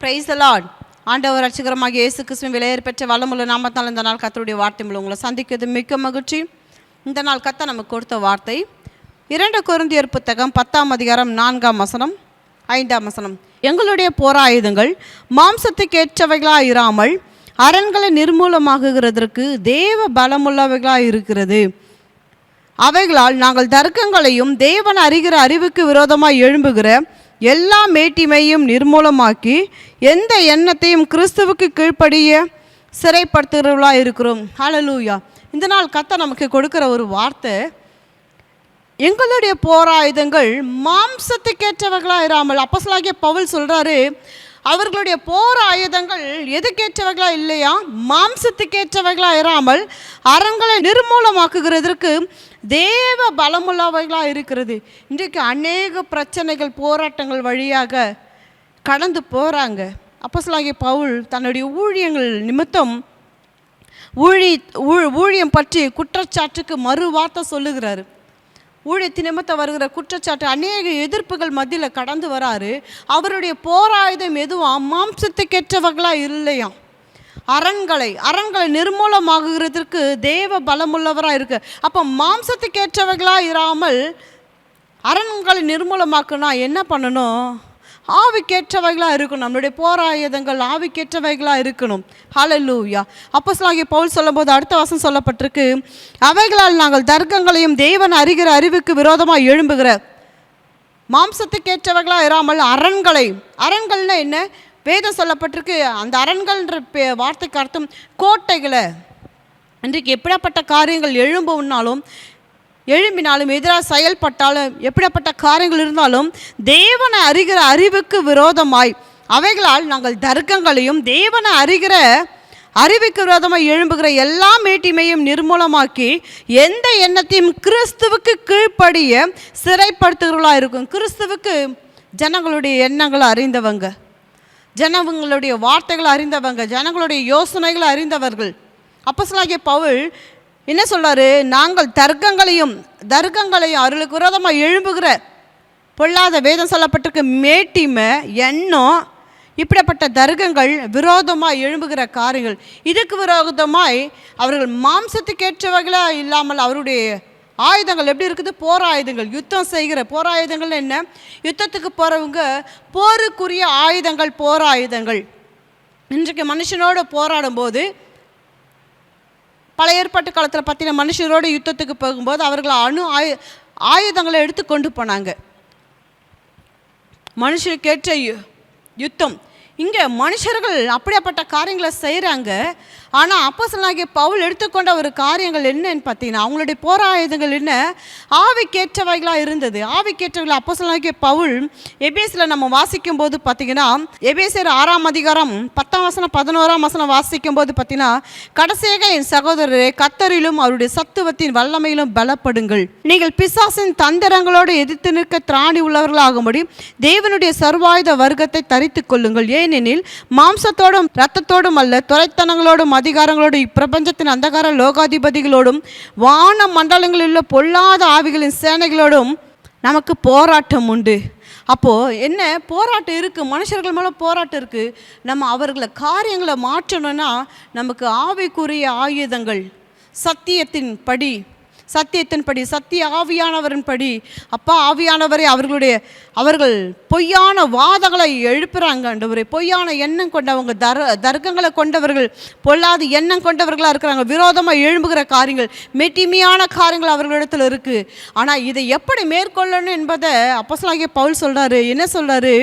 Price Lord ஆண்டவர் அச்சுகரமாக இயேசு கிறிஸ்துவின் விலையேறு பெற்ற வளமுள்ள நாமத்தால் இந்த நாள் கத்தருடைய வார்த்தை மூலம் உங்களை சந்திக்கிறது மிக்க மகிழ்ச்சி. இந்த நாள் கத்த நமக்கு கொடுத்த வார்த்தை இரண்டு குருந்தியர் புத்தகம் பத்தாம் அதிகாரம் நான்காம் வசனம் ஐந்தாம் வசனம். எங்களுடைய போராயுதங்கள் மாம்சத்துக்கு ஏற்றவைகளாக இராமல் அரண்களை நிர்மூலமாகுகிறதற்கு தேவ பலமுள்ளவைகளாக இருக்கிறது. அவைகளால் நாங்கள் தர்க்கங்களையும் தேவன் அறிகிற அறிவுக்கு விரோதமாக எழும்புகிற எல்லா மேட்டிமையும் நிர்மூலமாக்கி எந்த எண்ணத்தையும் கிறிஸ்துவுக்கு கீழ்ப்படிய சிறைப்படுத்துகிறவர்களாக இருக்கிறோம். ஹலலூயா இந்த நாள் கத்த நமக்கு கொடுக்குற ஒரு வார்த்தை எங்களுடைய போராயுதங்கள் மாம்சத்துக்கேற்றவர்களாக இராமல் அப்போஸ்தலனாகிய பவுல் சொல்கிறாரு அவர்களுடைய போர் ஆயுதங்கள் எதுக்கேற்றவைகளா இல்லையா? மாம்சத்துக்கேற்றவர்களாக இராமல் அறங்களை நிர்மூலமாக்குகிறதற்கு தேவ பலமுள்ளவைகளாக இருக்கிறது. இன்றைக்கு அநேக பிரச்சனைகள் போராட்டங்கள் வழியாக கடந்து போகிறாங்க அப்போஸ்லாகிய பவுல் தன்னுடைய ஊழியங்கள் நிமித்தம் ஊழி ஊ- ஊழியம் பற்றி குற்றச்சாட்டுக்கு மறு வார்த்தை சொல்லுகிறாரு. ஊழியத்தின் நிமித்தம் வருகிற குற்றச்சாட்டு அநேக எதிர்ப்புகள் மத்தியில் கடந்து வராரு. அவருடைய போராயுதம் எதுவும் மாம்சத்துக்கேற்றவர்களாக இல்லையாம். அரண்களை அரண்களை நிர்மூலமாகுகிறதற்கு தேவ பலமுள்ளவராக இருக்கு. அப்போ மாம்சத்துக்கேற்றவர்களாக இராமல் அரண்களை நிர்மூலமாக்குனா என்ன பண்ணணும்? ஆவிக்கேற்றவைகளாக இருக்கணும். நம்மளுடைய போராயுதங்கள் ஆவிக்கேற்றவைகளாக இருக்கணும். ஹalleluya அப்போஸ்தலனாகிய பவுல் சொல்லும்போது அடுத்த வசனம் சொல்லப்பட்டிருக்கு. அவைகளால் நாங்கள் தர்க்கங்களையும் தேவன் அறிகிற அறிவுக்கு விரோதமாக எழும்புகிற மாம்சத்துக்கேற்றவைகளாக இராமல் அரண்களை அரண்கள்னா என்ன? வேதம் சொல்லப்பட்டிருக்கு. அந்த அரண்கள்ன்ற பே- வார்த்தைக்கு அர்த்தம் கோட்டைகளை. இன்றைக்கு எப்படிப்பட்ட காரியங்கள் எழும்புனாலும் எழும்பினாலும் எதிராக செயல்பட்டாலும் எப்படிப்பட்ட காரியங்கள் இருந்தாலும் தேவனை அறிகிற அறிவுக்கு விரோதமாய் அவைகளால் நாங்கள் தர்க்கங்களையும் தேவனை அறிகிற அறிவுக்கு விரோதமாக எழும்புகிற எல்லா மேட்டிமையும் நிர்மூலமாக்கி எந்த எண்ணத்தையும் கிறிஸ்துவுக்கு கீழ்ப்படிய சிறைப்படுத்துகிறவர்களாக இருக்கும் கிறிஸ்துவுக்கு ஜனங்களுடைய எண்ணங்களை அறிந்தவங்க. ஜனங்களுடைய வார்த்தைகளை அறிந்தவங்க ஜனங்களுடைய யோசனைகளை அறிந்தவர்கள். அப்போஸ்தலனாகிய பவுல் என்ன சொல்கிறாரு நாங்கள் தர்க்கங்களையும் தர்க்கங்களையும் அருளுக்கு விரோதமாக எழும்புகிற பொல்லாத வேதம் சொல்லப்பட்டிருக்கு. மேட்டிமை எண்ணம் இப்படிப்பட்ட தர்க்கங்கள் விரோதமாக எழும்புகிற காரியங்கள். இதுக்கு விரோதமாய் அவர்கள் மாம்சத்துக்கேற்றவர்களாக இல்லாமல் அவருடைய ஆயுதங்கள் எப்படி இருக்குது? போர் ஆயுதங்கள். யுத்தம் செய்கிற போர் ஆயுதங்கள் என்ன? யுத்தத்துக்கு போகிறவங்க போருக்குரிய ஆயுதங்கள் போர் ஆயுதங்கள். இன்றைக்கு மனுஷனோடு போராடும்போது பழைய ஏற்பாட்டு காலத்தில் பார்த்தீங்கன்னா மனுஷரோடு யுத்தத்துக்கு போகும்போது அவர்கள் அணு ஆயு ஆயுதங்களை எடுத்து கொண்டு போனாங்க. மனுஷருக்கேற்ற யு- யுத்தம். இங்கே மனுஷர்கள் அப்படியாப்பட்ட காரியங்களை செய்கிறாங்க ஆனால் அப்போஸ்தலனாகிய பவுல் எடுத்துக்கொண்ட ஒரு காரியங்கள் என்னன்னு பார்த்தீங்கன்னா அவங்களுடைய போராயுதங்கள் என்ன? ஆவிக்கேற்றவைகளாக இருந்தது. ஆவிக்கேற்றவைகள் அப்போஸ்தலனாகிய பவுல் எபேஸில் நம்ம வாசிக்கும் போது பார்த்தீங்கன்னா எபேசியர் ஆறாம் அதிகாரம் பத்தாம் வசனம் பதினோராம் வசனம் வாசிக்கும் போது பார்த்தீங்கன்னா கடைசியாக என் சகோதரரே கத்தரிலும் அவருடைய சத்துவத்தின் வல்லமையிலும் பலப்படுங்கள். நீங்கள் பிசாசின் தந்திரங்களோடு எதிர்த்து நிற்க திராணி உள்ளவர்களாகும்படி தேவனுடைய சர்வாயுத வர்க்கத்தை தரித்துக் கொள்ளுங்கள். ஏனெனில் மாம்சத்தோடும் ரத்தத்தோடும் அல்ல துறைத்தனங்களோடும் அதிகாரங்களோடும் இப்பிரபஞ்சத்தின் அந்தகார லோகாதிபதிகளோடும் வான மண்டலங்களில் உள்ள பொல்லாத ஆவிகளின் சேனைகளோடும் நமக்கு போராட்டம் உண்டு. அப்போது என்ன? போராட்டம் இருக்குது மனுஷர்கள் மேலே போராட்டம் இருக்குது நம்ம அவர்களை காரியங்களை மாற்றணும்னா நமக்கு ஆவிக்குரிய ஆயுதங்கள் சத்தியத்தின் படி சத்தியத்தின்படி சத்திய ஆவியானவரின் படி அப்பா ஆவியானவரே அவர்களுடைய அவர்கள் பொய்யான வாதங்களை எழுப்புறாங்க ஆண்டவரே. பொய்யான எண்ணம் கொண்டவங்க தர தர்க்கங்களை கொண்டவர்கள் பொல்லாத எண்ணம் கொண்டவர்களாக இருக்கிறாங்க. விரோதமாக எழும்புகிற காரியங்கள் மெட்டிமையான காரியங்கள் அவர்களிடத்தில் இருக்குது ஆனால் இதை எப்படி மேற்கொள்ளணும் என்பதை அப்போஸ்தலனாகிய பவுல் சொல்கிறாரு என்ன சொல்கிறாரு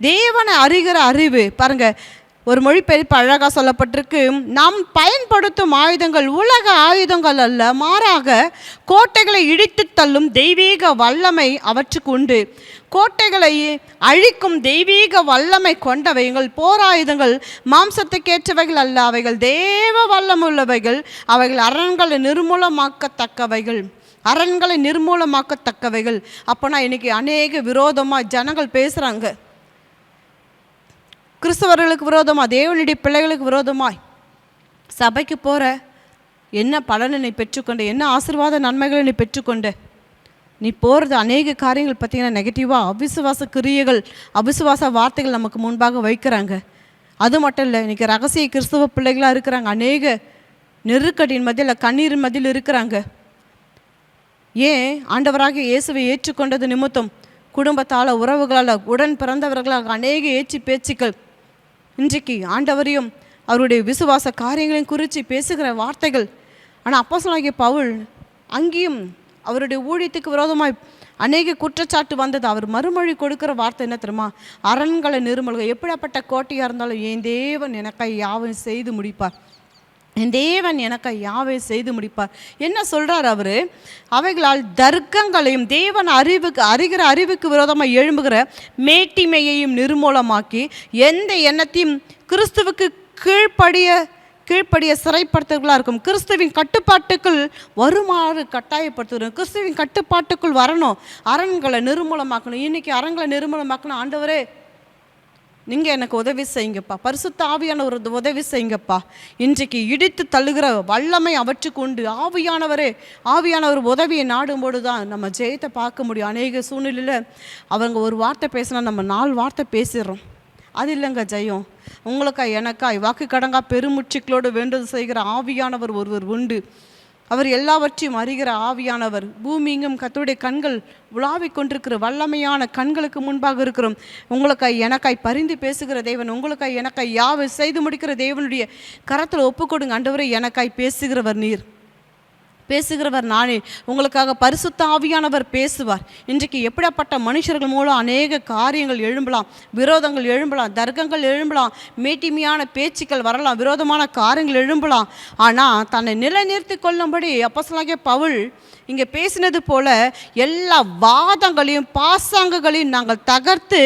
தேவனை அறிகிற அறிவு பாருங்கள் ஒரு மொழிபெயர்ப்பு அழகாக சொல்லப்பட்டிருக்கு. நாம் பயன்படுத்தும் ஆயுதங்கள் உலக ஆயுதங்கள் அல்ல. மாறாக கோட்டைகளை இடித்து தள்ளும் தெய்வீக வல்லமை அவற்றுக்கு உண்டு. கோட்டைகளை அழிக்கும் தெய்வீக வல்லமை கொண்டவை எங்கள் போராயுதங்கள் மாம்சத்துக்கேற்றவைகள் அல்ல அவைகள் தேவ வல்லமுள்ளவைகள் அவைகள் அரண்களை நிர்மூலமாக்கத்தக்கவைகள். அரண்களை நிர்மூலமாக்கத்தக்கவைகள். அப்போனா இன்னைக்கு அநேக விரோதமாக ஜனங்கள் பேசுகிறாங்க கிறிஸ்தவர்களுக்கு விரோதமாக தேவனுடைய பிள்ளைகளுக்கு விரோதமாய் சபைக்கு போகிற என்ன பலனை நீ பெற்றுக்கொண்ட என்ன ஆசீர்வாத நன்மைகளை நீ பெற்றுக்கொண்டு நீ போகிறது அநேக காரியங்கள் பார்த்தீங்கன்னா நெகட்டிவாக அவிசுவாச கிரியைகள் அவிசுவாச வார்த்தைகள் நமக்கு முன்பாக வைக்கிறாங்க. அது மட்டும் இல்லை இன்றைக்கி ரகசிய கிறிஸ்தவ பிள்ளைகளாக இருக்கிறாங்க அநேக நெருக்கடியின் மதியில் கண்ணீர் மதியில் இருக்கிறாங்க. ஏன்? ஆண்டவராக இயேசுவை ஏற்றுக்கொண்டது நிமித்தம் குடும்பத்தால் உறவுகளால் உடன் பிறந்தவர்களாக அநேக ஏச்சு பேச்சுக்கள் இன்றைக்கு ஆண்டவரையும் அவருடைய விசுவாச காரியங்களையும் குறித்து பேசுகிற வார்த்தைகள். ஆனால் அப்போஸ்தலனாகிய பவுல் அங்கேயும் அவருடைய ஊழியத்துக்கு விரோதமாய் அநேக குற்றச்சாட்டு வந்தது. அவர் மறுமொழி கொடுக்கிற வார்த்தை என்ன தெரியுமா? அரண்களை நிருமல்கள். எப்படிப்பட்ட கோட்டையாக இருந்தாலும் என் தேவன் எனக்காய் யாவும் செய்து முடிப்பார். என் தேவன் எனக்கு யாவை செய்து முடிப்பார்? என்ன சொல்கிறார் அவர்? அவைகளால் தர்க்கங்களையும் தேவன் அறிவுக்கு அறிகிற அறிவுக்கு விரோதமாக எழும்புகிற மேட்டிமையையும் நிர்மூலமாக்கி எந்த எண்ணத்தையும் கிறிஸ்துவுக்கு கீழ்ப்படிய கீழ்ப்படிய சிறைப்படுத்துகளாக இருக்கும். கிறிஸ்துவின் கட்டுப்பாட்டுக்குள் வருமாறு கட்டாயப்படுத்துகிறோம். கிறிஸ்துவின் கட்டுப்பாட்டுக்குள் வரணும். அரண்களை நிர்மூலமாக்கணும். இன்னைக்கு அரண்களை நிர்மூலமாக்கணும் ஆண்டவரே நீங்கள் எனக்கு உதவி செய்யுங்கப்பா. பரிசுத்த ஆவியான ஒரு உதவி செய்யுங்கப்பா. இன்றைக்கு இடித்து தள்ளுகிற வல்லமை அவற்றுக்கு உண்டு. ஆவியானவரே ஆவியானவர் உதவியை நாடும்போது தான் நம்ம ஜெயத்தை பார்க்க முடியும். அநேக சூழ்நிலையில் அவங்க ஒரு வார்த்தை பேசினா நம்ம நாலு வார்த்தை பேசிடுறோம். அது இல்லைங்க ஜெயம். உங்களுக்கா எனக்காய் வாக்கு கடங்கா பெருமுச்சிகளோடு வேண்டுதல் செய்கிற ஆவியானவர் ஒருவர் உண்டு. அவர் எல்லாவற்றையும் அறிகிற ஆவியானவர். பூமிங்கும் கத்தருடைய கண்கள் உலாவிக் கொண்டிருக்கிற வல்லமையான கண்களுக்கு முன்பாக இருக்கிறோம். உங்களுக்காய் எனக்காய் பரிந்து பேசுகிற தேவன் உங்களுக்காய் எனக்காய் யாவை செய்து முடிக்கிற தேவனுடைய கரத்தில் ஒப்புக்கொடுங்க. அண்டவரை எனக்காய் பேசுகிறவர் நீர். பேசுகிறவர் நானே. உங்களுக்காக பரிசுத்த ஆவியானவர் பேசுவார். இன்றைக்கு எப்படிப்பட்ட மனுஷர்கள் மூலம் அநேக காரியங்கள் எழும்பலாம். விரோதங்கள் எழும்பலாம். தர்க்கங்கள் எழும்பலாம். மேட்டிமையான பேச்சுக்கள் வரலாம். விரோதமான காரியங்கள் எழும்பலாம். ஆனால் தன்னை நிலைநிறுத்தி கொள்ளும்படி அப்போஸ்தலனாகிய பவுல் இங்கே பேசினது போல எல்லா வாதங்களையும் பாசாங்குகளையும் நாங்கள் தகர்த்து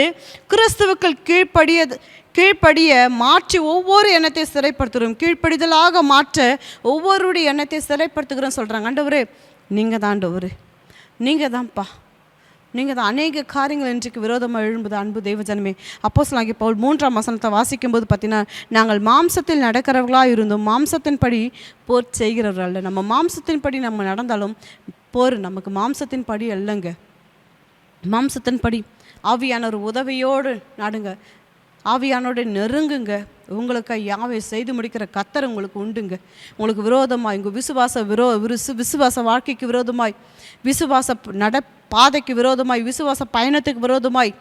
கிறிஸ்துவுக்கள் கீழ்ப்படியது கீழ்ப்படிய மாற்றி ஒவ்வொரு எண்ணத்தை சிறைப்படுத்துகிறோம். கீழ்ப்படிதலாக மாற்ற ஒவ்வொருடைய எண்ணத்தை சிறைப்படுத்துகிறோம் சொல்கிறாங்க ஆண்டவரே நீங்கள் தான் ஆண்டவர். நீங்கள் தான்ப்பா. நீங்கள் தான் அநேக காரியங்கள் இன்றைக்கு விரோதமாக எழும்புது அன்பு தெய்வஜனமே அப்போஸ்தலனாகிய இப்போ மூன்றாம் வசனத்தை வாசிக்கும்போது பார்த்தீங்கன்னா நாங்கள் மாம்சத்தில் நடக்கிறவர்களாக இருந்தோம் மாம்சத்தின்படி போர் செய்கிறவர்கள் அல்ல. நம்ம மாம்சத்தின்படி நம்ம நடந்தாலும் போர் நமக்கு மாம்சத்தின்படி அல்லங்க. மாம்சத்தின் படி ஆவியான ஒரு உதவியோடு நாடுங்க. ஆவியானோட நெருங்குங்க. உங்களுக்கு யாவை செய்து முடிக்கிற கத்தர் உங்களுக்கு உண்டுங்க. உங்களுக்கு விரோதமாய் உங்கள் விசுவாச விரோ விசு விசுவாச வாழ்க்கைக்கு விரோதமாய் விசுவாச நட பாதைக்கு விரோதமாய் விசுவாச பயணத்துக்கு விரோதமாய்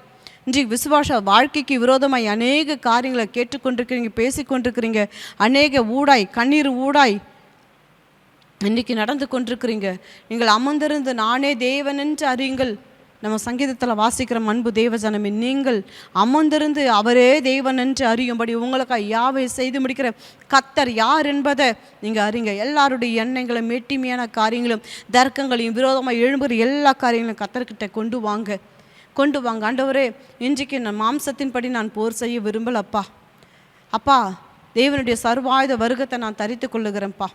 இன்றைக்கு விசுவாச வாழ்க்கைக்கு விரோதமாய் அநேக காரியங்களை கேட்டுக்கொண்டிருக்கிறீங்க பேசிக்கொண்டிருக்கிறீங்க. அநேக ஊடாய் கண்ணீர் ஊடாய் இன்றைக்கி நடந்து கொண்டிருக்கிறீங்க. நீங்கள் அமர்ந்திருந்து நானே தேவன் என்று அறியுங்கள். நம்ம சங்கீதத்தில் வாசிக்கிற அன்பு தேவஜனமே நீங்கள் அமர்ந்திருந்து அவரே தேவன் என்று அறியும்படி உங்களுக்கு யாவை செய்து முடிக்கிற கத்தர் யார் என்பதை நீங்கள் அறிங்க. எல்லாருடைய எண்ணங்களும் மெட்டிமையான காரியங்களும் தர்க்கங்களையும் விரோதமாக எழும்புகிற எல்லா காரியங்களையும் கத்தர்கிட்ட கொண்டு வாங்க. கொண்டு வாங்க. ஆண்டவரே இன்றைக்கு நான் மாம்சத்தின்படி நான் போர் செய்ய விரும்பலப்பா. அப்பா தேவனுடைய சர்வாயுத வருகத்தை நான் தரித்து கொள்ளுகிறேன்ப்பா.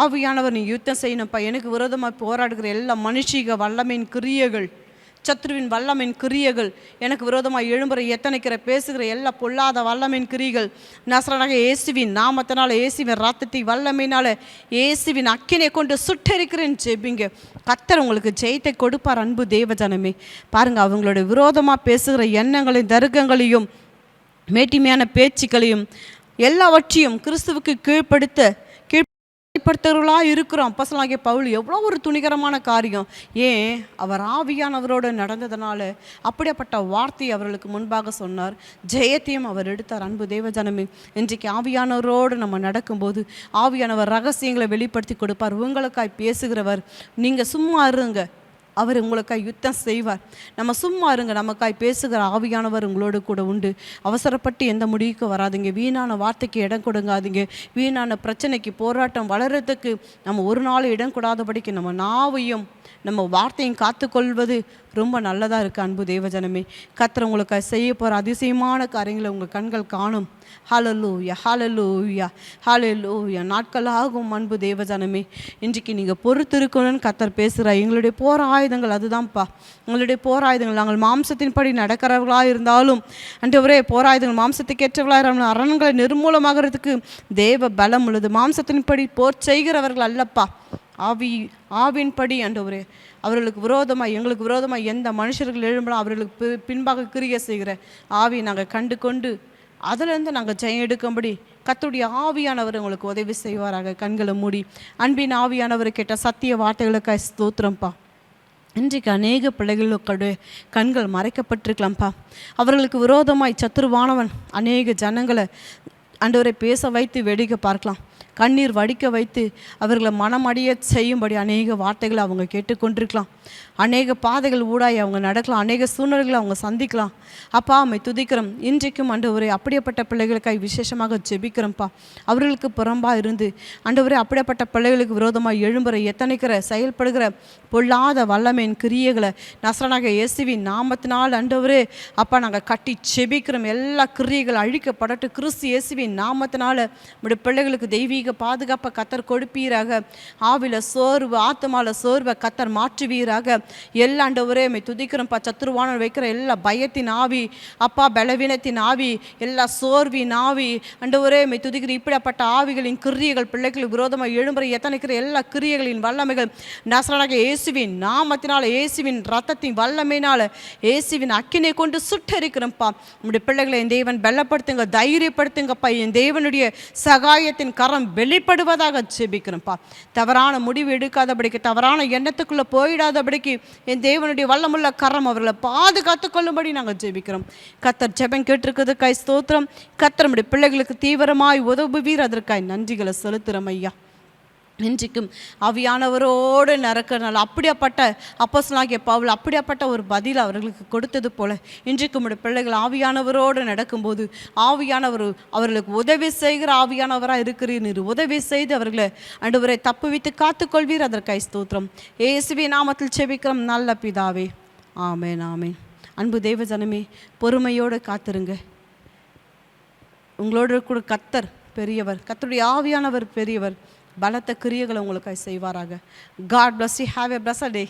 ஆவியானவர் நீ யுத்தம் செய்யணும்ப்பா. எனக்கு விரோதமாக போராடுகிற எல்லா மனுஷிக வல்லமையின் கிரியைகள் சத்ருவின் வல்லமின் கிரியைகள் எனக்கு விரோதமாக எழும்புற எத்தனைக்கிற பேசுகிற எல்லா பொல்லாத வல்லமின் கிரிகள் நசரனாக இயேசுவின் நாமத்தினால இயேசுவின் ரத்தத்தை வல்லமையினால இயேசுவின் அக்கினை கொண்டு சுட்டரிக்கிறேன்னு ஜெபிங்க. கத்தர் உங்களுக்கு ஜெயத்தை கொடுப்பார் அன்பு தேவஜனமே. பாருங்க அவங்களோட விரோதமாக பேசுகிற எண்ணங்களையும் தருக்கங்களையும் மேட்டிமையான பேச்சுக்களையும் எல்லாவற்றையும் கிறிஸ்துவுக்கு கீழ்ப்படுத்த கீழ் இருக்கிறோம். அப்போஸ்தலனாகிய பவுல் எவ்வளோ ஒரு துணிகரமான காரியம். ஏன்? அவர் ஆவியானவரோடு நடந்ததுனால அப்படிப்பட்ட வார்த்தையை அவர்களுக்கு முன்பாக சொன்னார். ஜெயத்தையும் அவர் எடுத்தார். அன்பு தேவஜனமே இன்றைக்கு ஆவியானவரோடு நம்ம நடக்கும்போது ஆவியானவர் ரகசியங்களை வெளிப்படுத்தி கொடுப்பார். உங்களுக்காய் பேசுகிறவர் நீங்கள் சும்மா இருங்க. அவர் உங்களுக்காய் யுத்தம் செய்வார். நம்ம சும்மா இருங்க நமக்காய் பேசுகிற ஆவியானவர் உங்களோடு கூட உண்டு. அவசரப்பட்டு எந்த முடிவுக்கு வராதிங்க. வீணான வார்த்தைக்கு இடம் கொடுங்காதீங்க. வீணான பிரச்சனைக்கு போராட்டம் வளர்கிறதுக்கு நம்ம ஒரு நாள் இடம் கூடாதபடிக்கு நம்ம நாவையும் நம்ம வார்த்தையும் காத்துக்கொள்வது ரொம்ப நல்லதாக இருக்குது அன்பு தேவஜனமே. கத்தர் உங்களுக்கு செய்ய போகிற அதிசயமான காரியங்களை உங்கள் கண்கள் காணும். ஹாலலூயா ஹாலலூயா ஹாலலூயா நாட்கள் ஆகும் அன்பு தேவஜனமே. இன்றைக்கு நீங்கள் பொறுத்திருக்கணும்னு கத்தர் பேசுகிறார் எங்களுடைய போர் ஆயுதங்கள் அதுதான்ப்பா. எங்களுடைய போர் ஆயுதங்கள் நாங்கள் மாம்சத்தின்படி நடக்கிறவர்களாக இருந்தாலும் அன்றுவரே போராயுதங்கள் மாம்சத்துக்கு ஏற்றவர்களாக இருந்தாலும் அரண்களை நிர்மூலமாகிறதுக்கு தேவ பலம் உள்ளது. மாம்சத்தின்படி போர் செய்கிறவர்கள் அல்லப்பா. ஆவி ஆவின்படி ஆண்டவரே அவர்களுக்கு விரோதமாக எங்களுக்கு விரோதமாக எந்த மனுஷர்கள் எழும்பலாம் அவர்களுக்கு பி- பின்பாக கிரிய செய்கிற ஆவி நாங்கள் கண்டு கொண்டு அதிலிருந்து நாங்கள் ஜெயம் எடுக்கும்படி கத்துடைய ஆவியானவர் உங்களுக்கு உதவி செய்வாராக கண்களை மூடி. அன்பின் ஆவியானவர் கேட்ட சத்திய வார்த்தைகளுக்காக ஸ்தோத்திரம்ப்பா இன்றைக்கு அநேக பிள்ளைகளுடைய கண்கள் மறைக்கப்பட்டிருக்கலாம்ப்பா அவர்களுக்கு விரோதமாய் சத்துருவானவன் அநேக ஜனங்களை ஆண்டவரை பேச வைத்து வேடிக்கை பார்க்கலாம். கண்ணீர் வடிக்க வைத்து அவர்களை மனமடிய செய்யும்படி அநேக வார்த்தைகளை அவங்க கேட்டுக்கொண்டிருக்கலாம். அநேக பாதைகள் ஊடாய் அவங்க நடக்கலாம். அநேக சூழ்நிலைகளை அவங்க சந்திக்கலாம். அப்பா அம்மை துதிக்கிறோம். இன்றைக்கும் ஆண்டவரே அப்படியேப்பட்ட பிள்ளைகளுக்காய் விசேஷமாக ஜெபிக்கிறோம்ப்பா. அவர்களுக்கு புறம்பாக இருந்து ஆண்டவரே அப்படியேப்பட்ட பிள்ளைகளுக்கு விரோதமாக எழும்புற எத்தனைக்கிற செயல்படுகிற பொல்லாத வல்லமையின் கிரியைகளை நசரனாக இயேசுவின் நாமத்தினால் ஆண்டவரே அப்பா நாங்கள் கட்டி செபிக்கிறோம் எல்லா கிரியைகள் அழிக்கப்படட்டு கிறிஸ்து இயேசுவின் நாமத்தினால நம்முடைய பிள்ளைகளுக்கு தெய்வீக பாதுகாப்பை கத்தர் கொடுப்பீராக. ஆவில சோர்வு ஆத்மால சோர்வை கத்தர் மாற்றுவீராக. எல்லா அண்டவரே மை துதிக்கிறோம்ப்பா. சத்துருவான வைக்கிற எல்லா பயத்தின் ஆவி அப்பா பலவீனத்தின் ஆவி எல்லா சோர்வின் ஆவி ஆண்டவரே மை துதிக்கிற இப்படிப்பட்ட ஆவிகளின் கிரியைகள் பிள்ளைகளுக்கு விரோதமாக எழும்புற எத்தனைக்கிற எல்லா கிரியைகளின் வல்லமைகள். நசராக இயேசுவின் நாமத்தினால் இயேசுவின் ரத்தத்தின் வல்லமையினால் இயேசுவின் அக்கினை கொண்டு சுட்டரிக்கிறோம்ப்பா. நம்முடைய பிள்ளைகளை என் தேவன் பலப்படுத்துங்க தைரியப்படுத்துங்கப்பா. என் தேவனுடைய சகாயத்தின் கரம் வெளிப்படுவதாக ஜெபிக்கிறோம்ப்பா. தவறான முடிவு எடுக்காதபடிக்கு தவறான எண்ணத்துக்குள்ளே போயிடாதபடிக்கு என் தேவனுடைய வல்லமுள்ள கரம் அவர்களை பாதுகாத்து கொள்ளும்படி நாங்கள் ஜெபிக்கிறோம் கத்தர் ஜெபம் கேட்டிருக்கிறது கை ஸ்தோத்திரம். கத்தர் நம்முடைய பிள்ளைகளுக்கு தீவிரமாய் உதவுவீர் அதற்காய் நன்றிகளை செலுத்துகிறோம் ஐயா. இன்றைக்கும் அவியானவரோடு நடக்கிறனால அப்படியாப்பட்ட அப்போசனாகிய பவுல் அப்படியாப்பட்ட ஒரு பதில் அவர்களுக்கு கொடுத்தது போல இன்றைக்கும் உடைய பிள்ளைகள் ஆவியானவரோடு நடக்கும்போது ஆவியானவர் அவர்களுக்கு உதவி செய்கிற ஆவியானவராக இருக்கிறீர். உதவி செய்து அவர்களை அன்றுவரை தப்புவித்து காத்துக்கொள்வீர் அதற்காய் ஸ்தோத்திரம். ஏசுவி நாமத்தில் செபிக்கிறோம் நல்ல பிதாவே. ஆமேன் ஆமேன். அன்பு தெய்வ ஜனமே பொறுமையோடு காத்திருங்க. உங்களோட கூட கத்தர் பெரியவர் கத்தருடைய ஆவியானவர் பெரியவர் பலத்த கிரியைகளை உங்களுக்கு செய்வாராக. God bless you have a blessed day